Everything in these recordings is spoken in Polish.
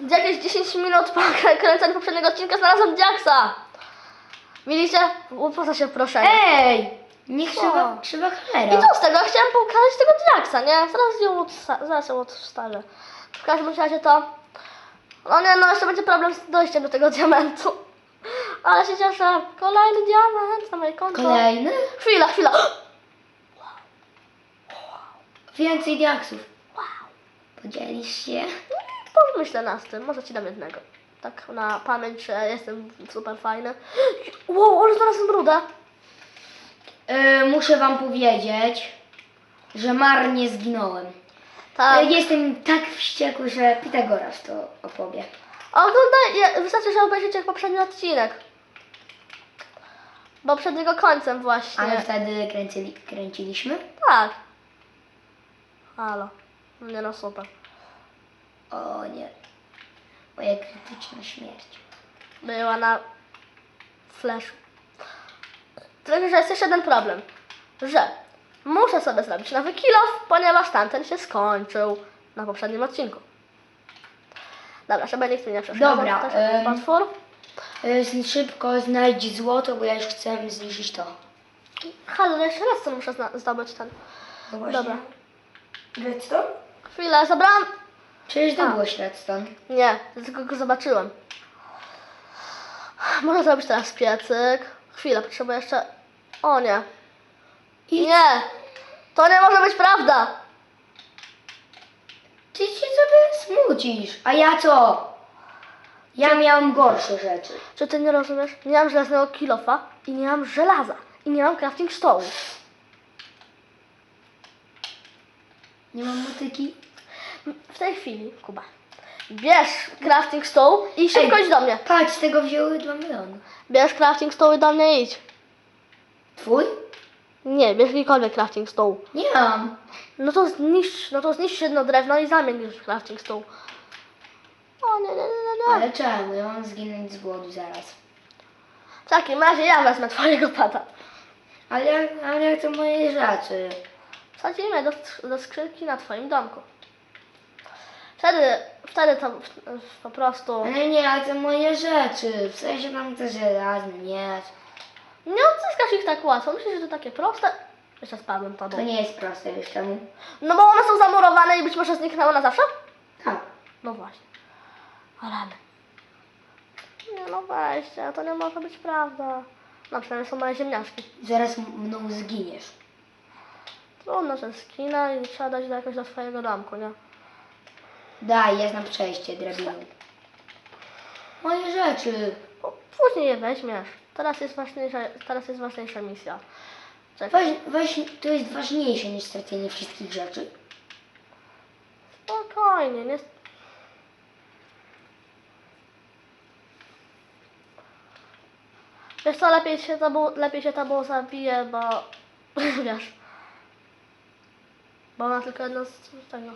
jakieś 10 minut po kręceniu poprzedniego odcinka znalazłem Jacksa. Widzicie? Upłaca się proszę. Ej! Nie krzywa, krzywa I co z tego? Chciałam pokazać tego Jacksa, nie? Zaraz ją odsta- zaraz ją odstawię. W każdym razie to... No nie, no jeszcze będzie problem z dojściem do tego diamentu. Ale się cieszę. Kolejny diament na moje konto. Kolejny? Chwila, chwila. Więcej diaksów. Podzielisz się? Pomyślę nad tym, może ci dam jednego. Tak na pamięć, że jestem super fajny. Wow, ale znalazłem brudę. Yy, muszę wam powiedzieć, że marnie zginąłem. Tak. Yy, jestem tak wściekły, że Pitagoras to opowie. Oglądaj, wystarczy, że obejrzycie poprzedni odcinek. Bo przed jego końcem właśnie. A my wtedy kręcili, kręciliśmy? Tak. Halo. Nie no, super. O nie. Moja krytyczna śmierć. Była na flashu. Tylko, że jest jeszcze jeden problem. Że muszę sobie zrobić nowy kill off, ponieważ tamten się skończył na poprzednim odcinku. Dobra, żeby nikt mi nie przeszkadzał. Dobra, Też em, potwór. Yy, szybko znajdź złoto, bo ja już chcę zniszczyć to. Halo, jeszcze raz co muszę zna- zdobyć ten. No właśnie. Dobra. Redstone? Chwilę, zabrałam. Przecież to A. było redstone. Nie, tylko go zobaczyłem. Można zrobić teraz piecyk. Chwilę, potrzebuję jeszcze... O nie. I Nie! To nie może być prawda! ty się sobie smucisz. A ja co? Ja miałem gorsze rzeczy. Czy ty nie rozumiesz? Nie mam żelaznego kilofa i nie mam żelaza. I nie mam crafting stołu. Nie mam motyki. W tej chwili, Kuba, bierz crafting stoł i szybko Ej. idź do mnie. Patrz, z tego wzięły 2 miliony. Bierz crafting stoł i do mnie idź. Twój? Nie, bierz jakikolwiek crafting stoł. Nie mam. No to zniszcz, no to zniszcz jedno drewno i zamień już w crafting stoł. O nie, nie, nie, nie, nie. Ale czemu? Ja mam zginąć z głodu zaraz. W takim razie ja wezmę twojego pada. Ale, ale to moje rzeczy? Wsadzimy do, do skrzynki na twoim domku. Wtedy, wtedy to po prostu... Ale nie, ale to moje rzeczy. W sensie mam te żelazne, nie. Nie odzyskasz ich tak łatwo. Myślisz, że to takie proste? Jeszcze spadłem to To nie jest proste, wiesz czemu? No bo one są zamurowane i być może zniknęły na zawsze? Tak. No właśnie. O rany. Nie no weźcie, to nie może być prawda. No przynajmniej są moje ziemniaczki. Zaraz mną zginiesz. Trudno, że skina i trzeba dać do jakoś do swojego domku, nie? Daj, ja znam przejście drabiną. Moje rzeczy. Później je weźmiesz. Teraz jest ważniejsza, teraz jest ważniejsza misja. Czekaj. Weź, weź, to jest ważniejsze niż stracenie wszystkich rzeczy. Spokojnie, nie... Wiesz co, lepiej się tobą, lepiej się tobą zabije, bo... Wiesz... Bo ona tylko jedno z tego...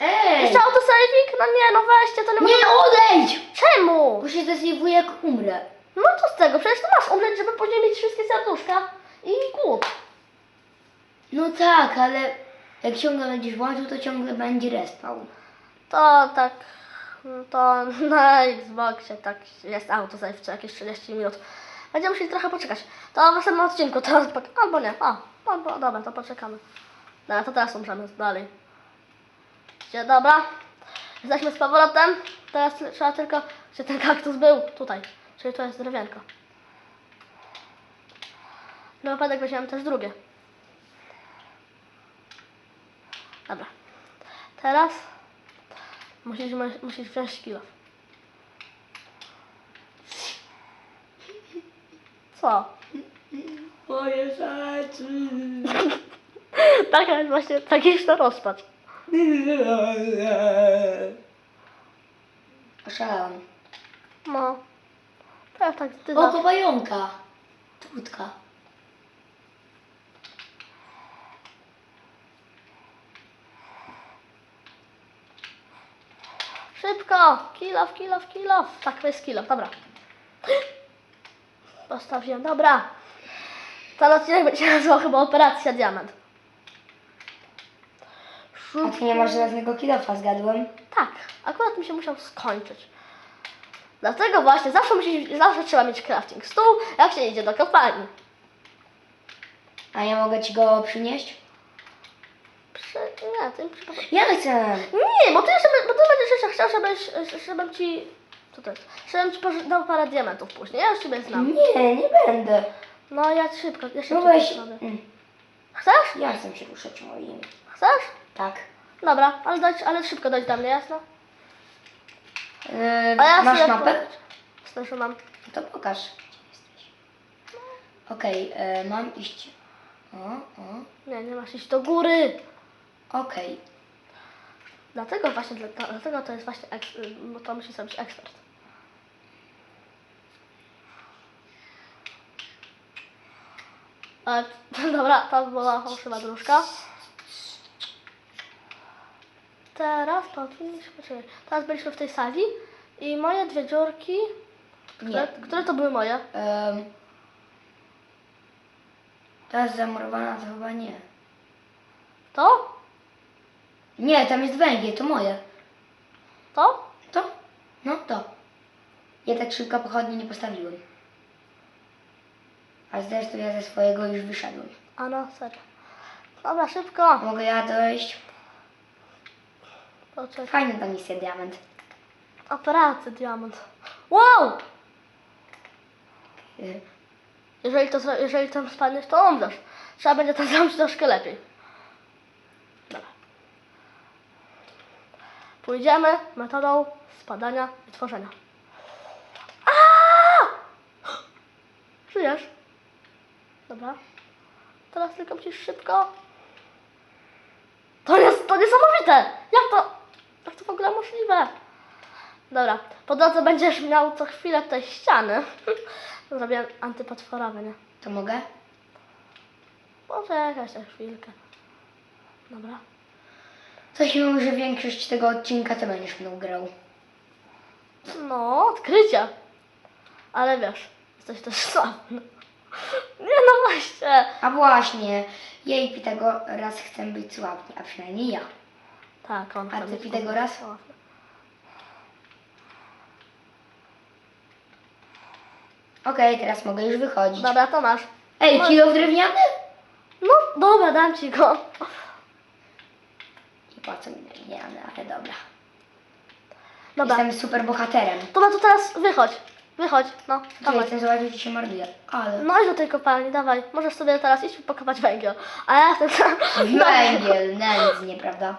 Ej! Jeszcze autosaving? No nie, no weźcie, to nie może... Nie odejdź! Czemu? Bo się zesejwuję jak umrę. No co z tego? Przecież ty masz umrzeć, żeby później mieć wszystkie serduszka i głód. No tak, ale jak ciągle będziesz włączył, to ciągle będzie respawn. To tak... To na Xboxie tak jest autosave co jakieś 30 minut. Będziemy musieli trochę poczekać. To w następnym odcinku teraz... Albo nie. A, albo dobra, to poczekamy. Dobra, to teraz umrzemy dalej. Dobra. Jesteśmy z powrotem. Teraz trzeba tylko... Gdzie ten kaktus był? Tutaj. Czyli to jest drewienko. Na wypadek weźmiemy też drugie. Dobra. Teraz musisz, musisz wziąć kilo. Co? Moje rzeczy. Taka jest właśnie, taki jest to rozpacz. Oszalałam. No. Teraz tak ty O, zawsze- pająka. Trudka. Szybko! Kilof, kilof, kilof. Tak, to jest kilof, dobra. Postawiłem, dobra. Ten odcinek będzie nazywał chyba Operacja Diament. A ty nie masz żadnego kilofa, zgadłem? Tak, akurat mi się musiał skończyć. Dlatego właśnie zawsze, musi, zawsze trzeba mieć crafting stół, jak się idzie do kopalni. A ja mogę ci go przynieść? Przy, nie, ty Ja chcę. Nie, bo ty, jeszcze, bo ty będziesz jeszcze chciał, żebyś, żebym ci... Co to jest? Żebym ci dał parę diamentów później, ja już ciebie znam. Nie, nie będę. No ja szybko, jeszcze No ci weź. zrobię. Mm, Chcesz? Ja chcę się ruszać moim. Chcesz? Tak. Dobra, ale, dać, ale szybko dać do mnie, jasno? Yy, A ja masz sobie mapę? że mam. To pokaż. Okej, e, mam iść. O, o. Nie, nie masz iść do góry. Okej. Dlatego właśnie, dla- dlatego to jest właśnie, eks, bo to musi zrobić ekspert. E, dobra, to była fałszywa dróżka. Teraz poczekaj, teraz byliśmy w tej sali i moje dwie dziurki, które, Nie. które to były moje? Um, ta jest zamurowana, to chyba nie. To? Nie, tam jest węgiel, to moje. To? To? No to. Ja tak szybko pochodnie nie postawiłem. A zresztą ja ze swojego już wyszedłem. A no, serio. Dobra, szybko. Mogę ja dojść? Poczekaj. Fajna ta misja, diament. Operacja diamant. Wow! Y, Jeżeli, to, zro- jeżeli tam spadniesz, to umrzesz. Trzeba będzie to zrobić troszkę lepiej. Dobra. Pójdziemy metodą spadania i tworzenia. Aaaa! Żyjesz? Dobra. Teraz tylko musisz szybko. To jest to niesamowite! Jak to? Jak to w ogóle możliwe? Dobra, po drodze będziesz miał co chwilę te ściany. Zrobię antypotworowe, nie? To mogę? Poczekaj jeszcze chwilkę. Dobra. Coś mi mówi, że większość tego odcinka to będziesz mną grał. No, odkrycia. Ale wiesz, jesteś też sławny. Nie no właśnie. A właśnie, ja i Pitagoras chcę być sławni, a przynajmniej ja. Tak, on A ty Pitagoras? Okej, teraz mogę już wychodzić. Dobra, to masz. Ej, Masz. kilo drewniany? No, dobra, dam ci go. I po co mi drewniany, ale dobra. Dobra. Jestem super bohaterem. Dobra, to teraz wychodź. Wychodź, no, Czekaj, dawaj. chcę zobaczyć, czy się morduje. Ale... No idź do tej kopalni, dawaj. Możesz sobie teraz iść pokopać węgiel. A ja chcę... Węgiel, nędznie, prawda?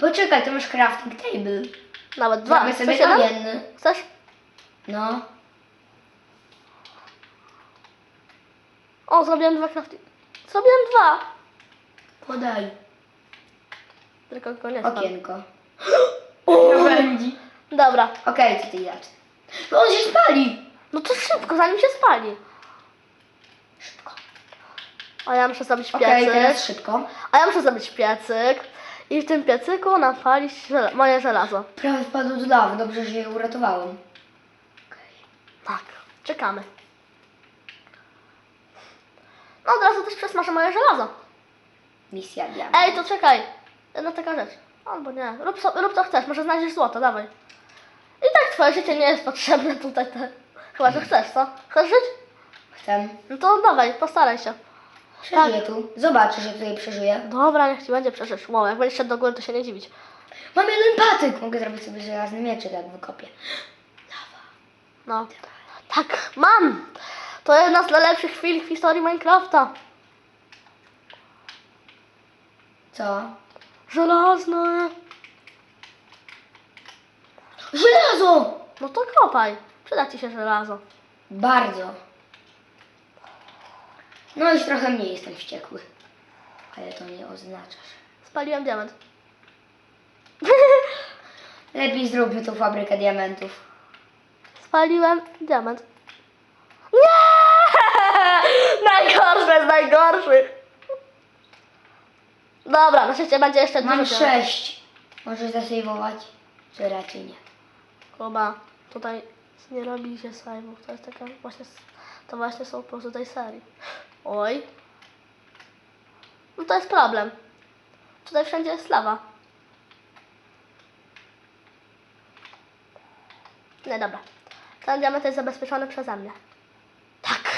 Poczekaj, to masz crafting table. Nawet dwa. Zrobię sobie Chcesz jeden? Chcesz? No. O, zrobiłem dwa crafting. Zrobiłem dwa. Podaj. Tylko go nie spam. Okienko. O! Będzie. Dobra. Okej, co ty jadł? No on się spali. No to szybko, zanim się spali. Szybko. A ja muszę zrobić Okej, piecyk. teraz szybko. A ja muszę zrobić piecyk. I w tym piecyku napalić żel- moje żelazo. Prawie wpadł do lawy, dobrze, że je uratowałem. Tak. Czekamy. No od razu też przesmażę moje żelazo. Misja diament. Ej, to czekaj. Jedna taka rzecz. Albo nie. Rób, so, rób co chcesz, może znajdziesz złoto, dawaj. I tak twoje życie nie jest potrzebne tutaj. Te... Chyba, że chcesz, co? Chcesz żyć? Chcę. No to dawaj, postaraj się. Przeżyję tu. Zobaczysz, że tutaj przeżyję. Dobra, niech ci będzie przeżyć. Jak będziesz szedł do góry, to się nie dziwić. Mam jeden patyk. Mogę zrobić sobie żelazny mieczyk, jak wykopię. No. Tak, mam! To jedna z najlepszych chwil w historii Minecrafta. Co? Żelazne. Żelazo! No to kopaj. Przyda ci się żelazo. Bardzo. No już trochę mniej jestem wściekły. Ale to nie oznacza, że... Spaliłem diament. Lepiej zróbmy tą fabrykę diamentów. Spaliłem diament. Nie! Najgorszy jest najgorszy. Dobra, na szczęście będzie jeszcze Mam dużo sześć. Możesz zasejwować? Czy raczej nie? Kuba, tutaj nie robi się. To jest taka właśnie, to właśnie są po prostu tej serii. Oj. No to jest problem. Tutaj wszędzie jest lawa. No dobra. Ten diament jest zabezpieczony przeze mnie. Tak.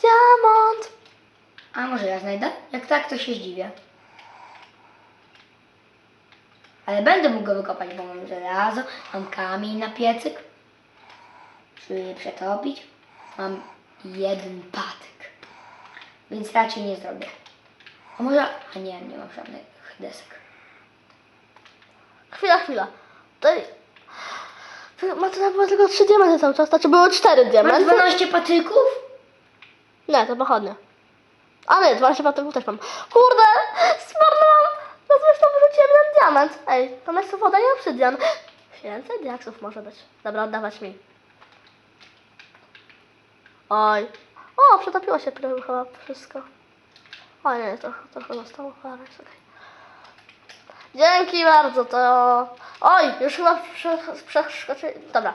Diamant! A może ja znajdę? Jak tak, to się zdziwię. Ale będę mógł go wykopać, bo mam żelazo, mam kamień na piecyk. Żeby je przetopić. Mam jeden pas. Więc raczej nie zrobię. A może... A nie, nie mam żadnych desek. Chwila, chwila. To było tylko trzy diamenty cały czas, znaczy cztery Masz diamenty. 12 patyków? Nie, to pochodnie. A nie, 12 patyków też mam. Kurde! Zmarnowałam! No zresztą wyrzuciłem jeden diament. Ej, to jest woda i obsydian. Więcej diaksów może być. Dobra, oddawać mi. Oj. O, przetopiło się prawie chyba wszystko. Oj, nie, trochę, trochę zostało, ale jest okej. Dzięki bardzo, to... Oj, już chyba prze- przeskoczyli... Dobra.